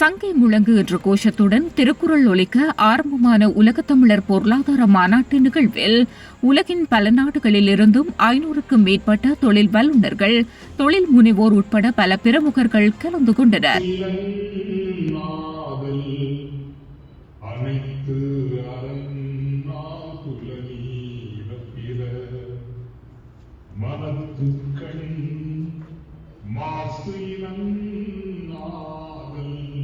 சங்கை முழங்கு என்ற கோஷத்துடன் திருக்குறள் ஒலிக்க ஆரம்பமான உலகத்தமிழர் பொருளாதார மாநாட்டு நிகழ்வில் உலகின் பல நாடுகளிலிருந்தும் ஐநூறுக்கும் மேற்பட்ட தொழில் வல்லுநர்கள் தொழில் முனைவோர் உட்பட பல பிரமுகர்கள் கலந்து கொண்டனர். மனத்துக்கண் மாசு நாதல்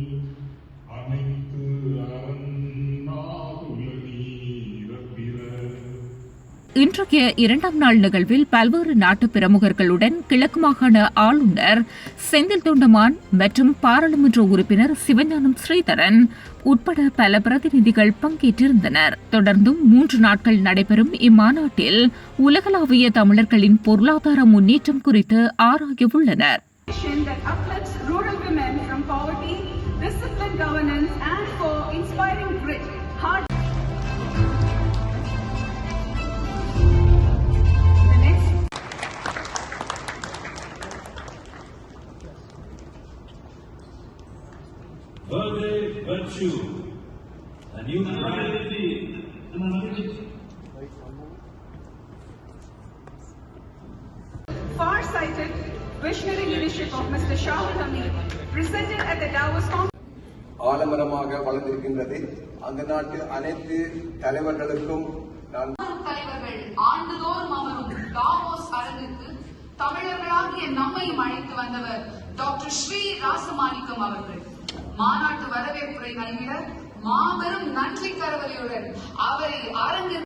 இன்றைய இரண்டாம் நாள் நிகழ்வில் பல்வேறு நாட்டு பிரமுகர்களுடன் கிழக்கு மாகாண ஆளுநர் செந்தில் தொண்டமான் மற்றும் பாராளுமன்ற உறுப்பினர் சிவஞானம் ஸ்ரீதரன் உட்பட பல பிரதிநிதிகள் பங்கேற்றிருந்தனர். தொடர்ந்தும் மூன்று நாட்கள் நடைபெறும் இம்மாநாட்டில் உலகளாவிய தமிழர்களின் பொருளாதார முன்னேற்றம் குறித்து ஆராய உள்ளனர் disciplined governance, and for Verde Virtue, a new brand. far-sighted, visionary leadership of Mr. Shahul Hamid, presented at the Davos Conference. ஆலமரமாக வளர்ந்திருக்கின்றது அந்த நாட்டு அனைத்து தலைவர்களுக்கும் நான் தலைவர்கள் ஆண்டுதோறும் அமரும் டாவோஸ் அரங்குக்கு தமிழர்களாகிய நம்மையும் அழைத்து வந்தவர் டாக்டர் ஸ்ரீ ராசமாணிக்கம் அவர்கள் மாநாட்டு வரவேற்புரை நல்கிட மாபெரும் நன்றி கரவலையுடன் அவரை அரங்கு